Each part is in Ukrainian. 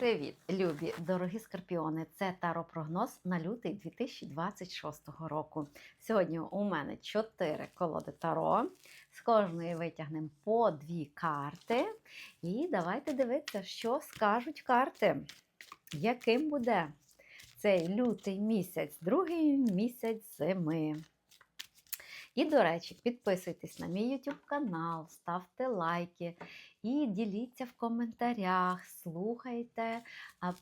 Привіт, любі дорогі скорпіони! Це таро-прогноз на лютий 2026 року. Сьогодні у мене 4 колоди таро. З кожної витягнемо по дві карти. І давайте дивитися, що скажуть карти. Яким буде цей лютий місяць, другий місяць зими. І, до речі, підписуйтесь на мій YouTube канал, ставте лайки і діліться в коментарях, слухайте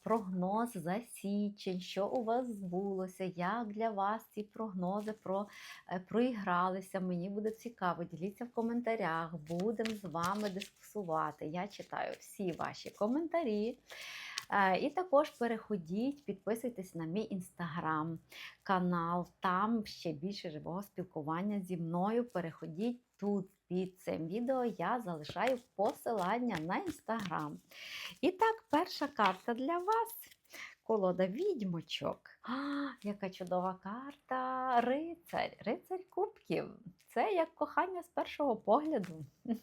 прогноз за січень, що у вас збулося, як для вас ці прогнози про, е, проігралися. Мені буде цікаво. Діліться в коментарях, будемо з вами дискусувати. Я читаю всі ваші коментарі. Е, І також переходіть, підписуйтесь на мій інстаграм канал. Там ще більше живого спілкування зі мною. Переходіть тут під цим відео. Я залишаю посилання на інстаграм. І так, перша карта для вас. Колода відьмочок. А, яка чудова карта! Рицарь, рицарь кубків. Це як кохання з першого погляду.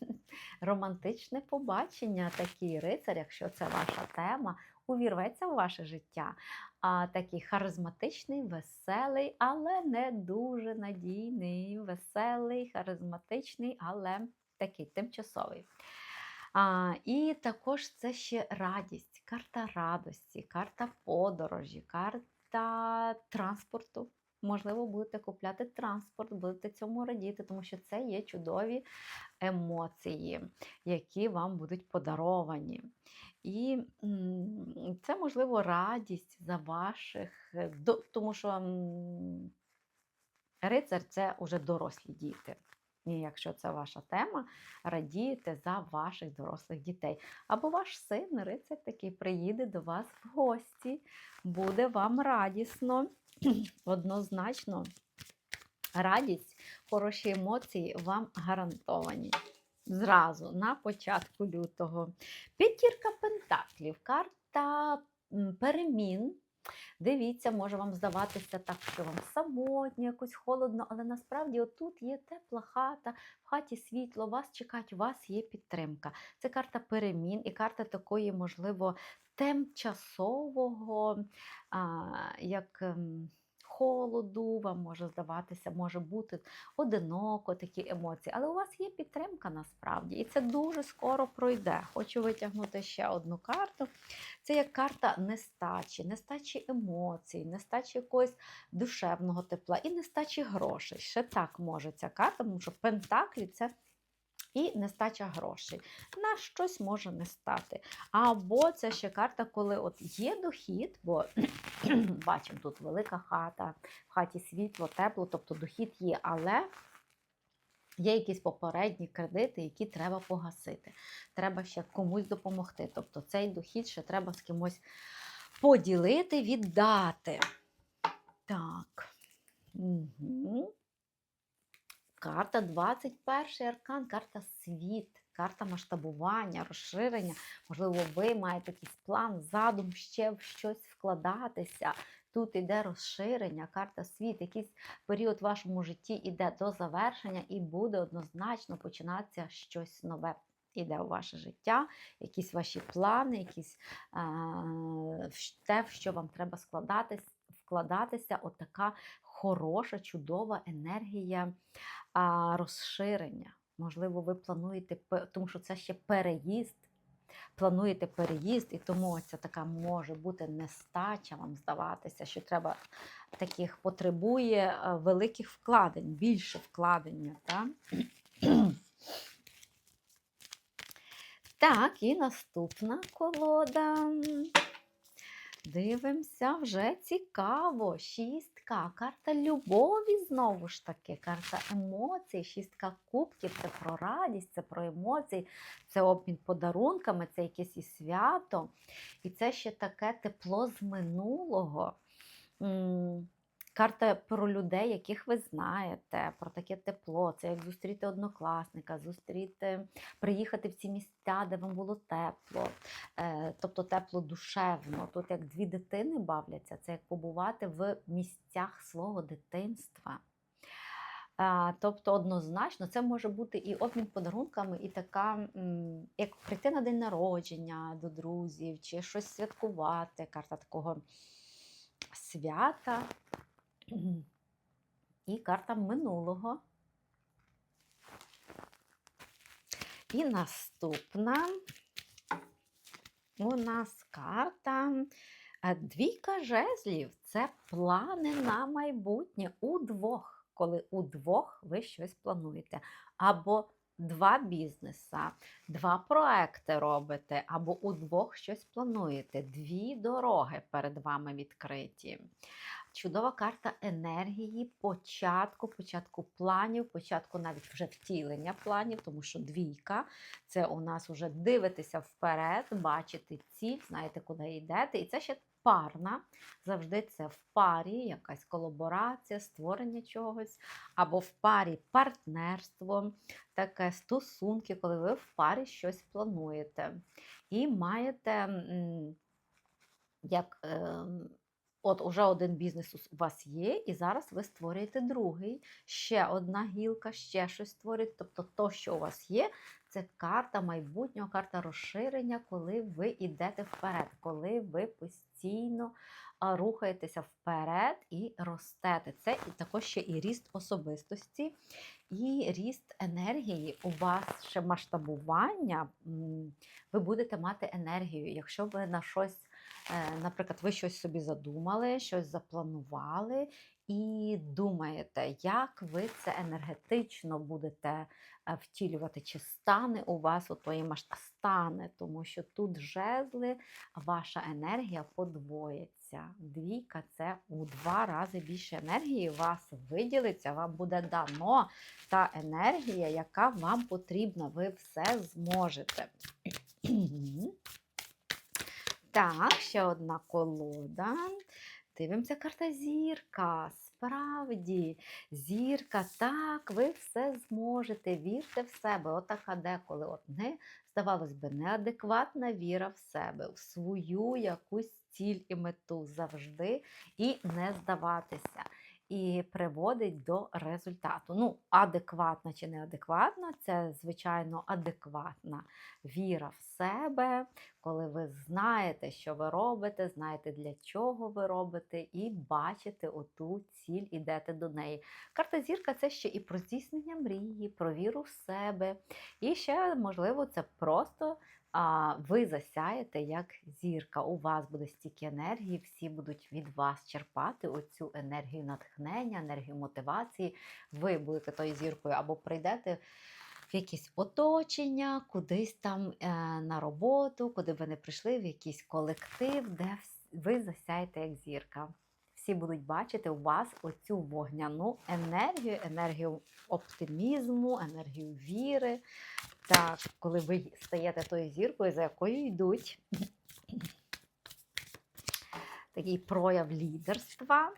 Романтичне побачення, такий рицар, якщо це ваша тема, увірветься в ваше життя. А, такий харизматичний, веселий, але не дуже надійний, веселий, харизматичний, але такий тимчасовий. А, І також це ще радість, карта радості, карта подорожі, карта транспорту. Можливо, будете купляти транспорт, будете цьому радіти, тому що це є чудові емоції, які вам будуть подаровані. І це, можливо, радість за ваших, тому що рицар це вже дорослі діти. І якщо це ваша тема, радієте за ваших дорослих дітей. Або ваш син, рицар такий, приїде до вас в гості, буде вам радісно, однозначно. Радість, хороші емоції вам гарантовані. Зразу на початку лютого. П'ятірка пентаклів, карта перемін. Дивіться, може вам здаватися так, що вам самотньо, якось холодно, але насправді отут є тепла хата, в хаті світло, вас чекають, у вас є підтримка. Це карта перемін і карта такої, можливо, тимчасового, а, як. Холоду, вам може здаватися, може бути одиноко такі емоції, але у вас є підтримка насправді, і це дуже скоро пройде. Хочу витягнути ще одну карту. Це як карта нестачі, нестачі емоцій, нестачі якогось душевного тепла і нестачі грошей. Ще так може ця карта, тому що пентаклі це. І нестача грошей. На щось може не стати. Або це ще карта, коли от є дохід, бо бачимо, тут велика хата, в хаті світло, тепло, тобто дохід є, але є якісь попередні кредити, які треба погасити. Треба ще комусь допомогти. Тобто цей дохід ще треба з кимось поділити, віддати. Так. Угу. Карта 21 аркан, карта світ, карта масштабування, розширення. Можливо, ви маєте якийсь план, задум ще в щось вкладатися. Тут іде розширення, карта світ, якийсь період в вашому житті іде до завершення і буде однозначно починатися щось нове. Іде у ваше життя, якісь ваші плани, якісь в- те, в що вам треба складатись, вкладатися. Отака хороша, чудова енергія розширення. Можливо, ви плануєте, тому що це ще переїзд. Плануєте переїзд, і тому ця така може бути нестача вам здаватися, що треба таких потребує великих вкладень, більше вкладення. Так? Так, і наступна колода. Дивимося, вже цікаво. Шістка, карта любові знову ж таки, карта емоцій, шістка кубків це про радість, це про емоції, це обмін подарунками, це якесь і свято. І це ще таке тепло з минулого. Карта про людей, яких ви знаєте, про таке тепло. Це як зустріти однокласника, зустріти, приїхати в ці місця, де вам було тепло. Е, тобто тепло душевно. Тут як дві дитини бавляться, це як побувати в місцях свого дитинства. Тобто, однозначно, це може бути і обмін подарунками, і така, як прийти на день народження до друзів, чи щось святкувати. Карта такого свята. І карта минулого. І наступна у нас карта е, двійка жезлів. Це плани на майбутнє удвох, коли удвох ви щось плануєте. Або два бізнеса, два проекти робите, або удвох щось плануєте. Дві дороги перед вами відкриті. Чудова карта енергії, початку, початку планів, початку навіть вже втілення планів, тому що двійка це у нас вже дивитися вперед, бачити ціль, знаєте, куди йдете. І це ще парна. Завжди це в парі, якась колаборація, створення чогось, або в парі партнерство, таке стосунки, коли ви в парі щось плануєте. І маєте як. ем, От уже один бізнес у вас є, і зараз ви створюєте другий, ще одна гілка, ще щось створюєте. Тобто, то, що у вас є, це карта майбутнього, карта розширення, коли ви йдете вперед, коли ви постійно рухаєтеся вперед і ростете. Це і також ще і ріст особистості, і ріст енергії. У вас ще масштабування, ви будете мати енергію, якщо ви на щось. Е, Наприклад, ви щось собі задумали, щось запланували, і думаєте, як ви це енергетично будете е, втілювати, чи стане у вас у твоїй стане, тому що тут жезли, ваша енергія подвоїться. Двійка це у два рази більше енергії вас виділиться, вам буде дано та енергія, яка вам потрібна. Ви все зможете. Так, ще одна колода. Дивимося, карта зірка. Справді, зірка, так, ви все зможете. Вірте в себе. Отака деколи от не, здавалось би, неадекватна віра в себе, в свою якусь ціль і мету завжди і не здаватися. І приводить до результату. Ну, адекватна чи неадекватна, це, звичайно, адекватна віра в себе, коли ви знаєте, що ви робите, знаєте, для чого ви робите, і бачите оту ціль, ідете до неї. Карта зірка це ще і про здійснення мрії, про віру в себе. І ще, можливо, це просто ви засяєте як зірка. У вас буде стільки енергії, всі будуть від вас черпати оцю енергію натхнення, енергію мотивації. Ви будете тою зіркою або прийдете в якесь оточення, кудись там е, на роботу, куди ви не прийшли, в якийсь колектив, де ви засяєте як зірка. Всі будуть бачити у вас оцю вогняну енергію, енергію оптимізму, енергію віри. Так, коли ви стаєте тою зіркою, за якою йдуть такий прояв лідерства.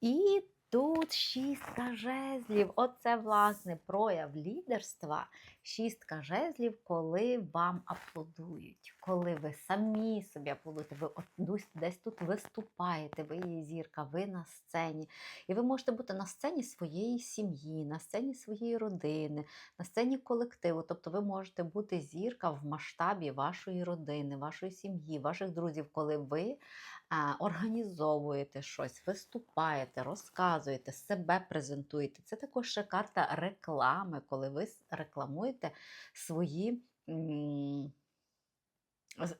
І тут шістка жезлів. Оце, власне, прояв лідерства. Шістка жезлів, коли вам аплодують, коли ви самі собі аплодуєте, ви от десь- тут виступаєте, ви є зірка, ви на сцені. І ви можете бути на сцені своєї сім'ї, на сцені своєї родини, на сцені колективу. Тобто ви можете бути зірка в масштабі вашої родини, вашої сім'ї, ваших друзів, коли ви організовуєте щось, виступаєте, розказуєте, себе презентуєте. Це також ще карта реклами, коли ви с- рекламуєте свої.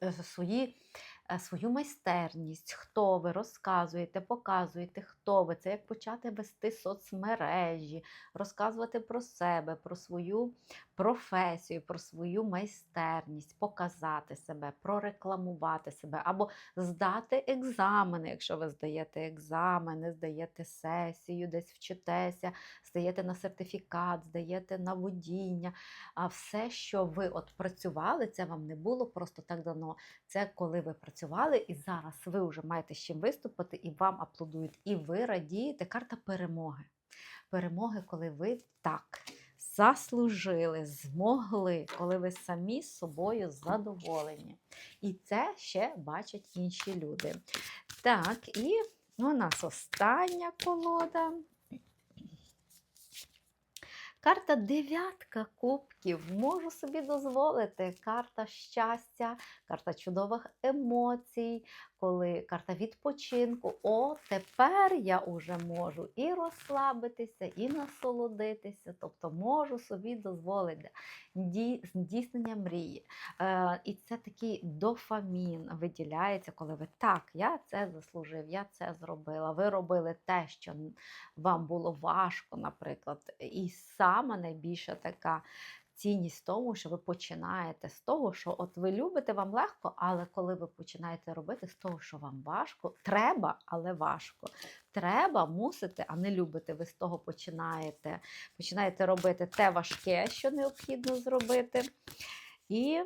е, свої, е, свою майстерність, хто ви розказуєте, показуєте, хто ви. Це як почати вести соцмережі, розказувати про себе, про свою професію, про свою майстерність, показати себе, прорекламувати себе, або здати екзамени, якщо ви здаєте екзамени, здаєте сесію, десь вчитеся, здаєте на сертифікат, здаєте на водіння. А все, що ви от працювали, це вам не було просто так дано. Це коли ви працювали, і зараз ви вже маєте з чим виступити, і вам аплодують, і ви радієте. Карта перемоги. Перемоги, коли ви так заслужили, змогли, коли ви самі з собою задоволені. І це ще бачать інші люди. Так, і у нас остання колода. Карта дев'ятка кубків. Можу собі дозволити. Карта щастя, карта чудових емоцій, коли карта відпочинку. О, тепер я уже можу і розслабитися, і насолодитися. Тобто можу собі дозволити здійснення мрії. Е, і це такий дофамін виділяється, коли ви так, я це заслужив, я це зробила. Ви робили те, що вам було важко, наприклад. І саме найбільша така. Цінність тому, що ви починаєте з того, що от ви любите, вам легко, але коли ви починаєте робити з того, що вам важко, треба, але важко. Треба, мусите, а не любите. Ви з того починаєте. Починаєте робити те важке, що необхідно зробити. І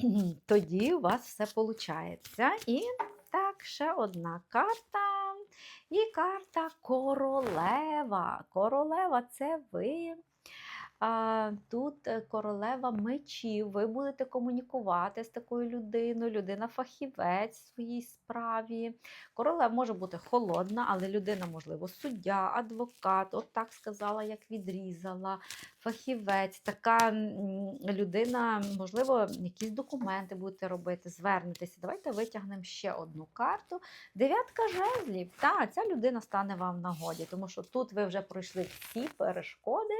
тоді у вас все виходить. І так, ще одна карта. І карта королева. Королева це ви. Тут е, королева мечів. Ви будете комунікувати з такою людиною. Людина фахівець в своїй справі. Королева може бути холодна, але людина, можливо, суддя, адвокат, от так сказала, як відрізала, фахівець, така людина, можливо, якісь документи будете робити, звернетеся. Давайте витягнемо ще одну карту. Дев'ятка жезлів. Та, ця людина стане вам нагоді, тому що тут ви вже пройшли всі перешкоди.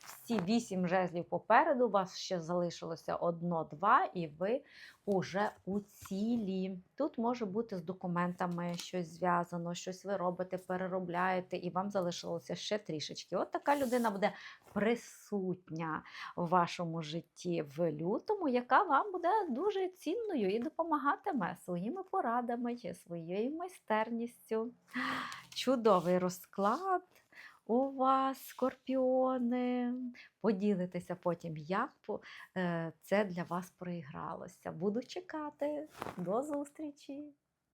Всі вісім жезлів попереду, у вас ще залишилося одно-два, і ви уже у цілі. Тут може бути з документами щось зв'язано, щось ви робите, переробляєте, і вам залишилося ще трішечки. От така людина буде присутня в вашому житті в лютому, яка вам буде дуже цінною і допомагатиме своїми порадами чи своєю майстерністю. Чудовий розклад. У вас, скорпіони, поділитеся потім, як е, це для вас проігралося. Буду чекати. До зустрічі!